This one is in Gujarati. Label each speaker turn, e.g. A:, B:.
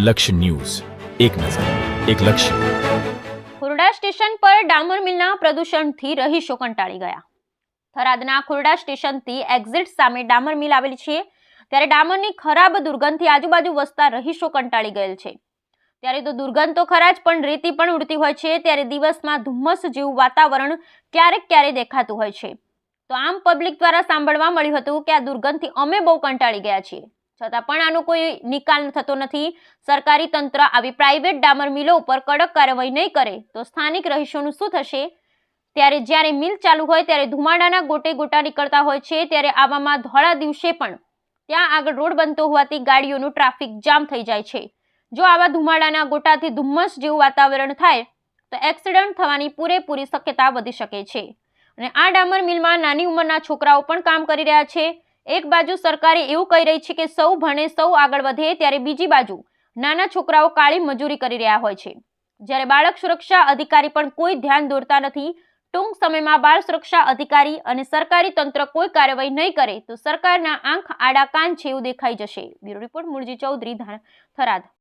A: લક્ષ્ય ન્યૂઝ. એક નજર, એક લક્ષ્ય.
B: ખોરડા સ્ટેશન પર ડામર મિલના પ્રદૂષણથી રહીશો કંટાળી ગયા. થરાદના ખોરડા સ્ટેશનથી એક્ઝિટ સામે ડામર મિલ આવેલી છે. ત્યારે ડામરની ખરાબ દુર્ગંધથી આજુબાજુ વસતા રહીશો કંટાળી ગયેલ છે. ત્યારે તો દુર્ગંધ તો ખરા જ, પણ રેતી પણ ઉડતી હોય છે. ત્યારે દિવસમાં ધુમ્મસ જેવું વાતાવરણ ક્યારેક ક્યારેક દેખાતું હોય છે. તો આમ પબ્લિક દ્વારા સાંભળવા મળ્યું હતું કે આ દુર્ગંધથી અમે બહુ કંટાળી ગયા છીએ. છતાં પણ આનો કોઈ નિકાલ થતો નથી. સરકારી તંત્ર આવી પ્રાઇવેટ ડામર મિલો ઉપર કડક કાર્યવાહી નહીં કરે તો સ્થાનિક રહીશોનું શું થશે? ત્યારે જ્યારે મિલ ચાલુ હોય ત્યારે ધુમાડાના ગોટે ગોટા નીકળતા હોય છે ત્યારે આવામાં ધોળા દિવસે પણ ત્યાં આગળ રોડ બનતો હોવાથી ગાડીઓનું ટ્રાફિક જામ થઈ જાય છે. જો આવા ધુમાડાના ગોટાથી ધુમ્મસ જેવું વાતાવરણ થાય, તો એક્સિડન્ટ થવાની પૂરેપૂરી શક્યતા વધી શકે છે. અને આ ડામર મિલમાં નાની ઉંમરના છોકરાઓ પણ કામ કરી રહ્યા છે. એક બાજુ સરકારે એવું કહી રહી છે કે સૌ ભણે, સૌ આગળ વધે ત્યારે બીજી બાજુ નાના છોકરાઓ કાળી મજૂરી કરી રહ્યા હોય છે. જ્યારે બાળક સુરક્ષા અધિકારી પણ કોઈ ધ્યાન દોરતા નથી, ટૂંક સમયમાં બાળ સુરક્ષા અધિકારી અને સરકારી તંત્ર કોઈ કાર્યવાહી નહીં કરે તો સરકારના આંખ આડા કાન છે એવું દેખાઈ જશે. Bureau report Murji Chaudhary Tharad.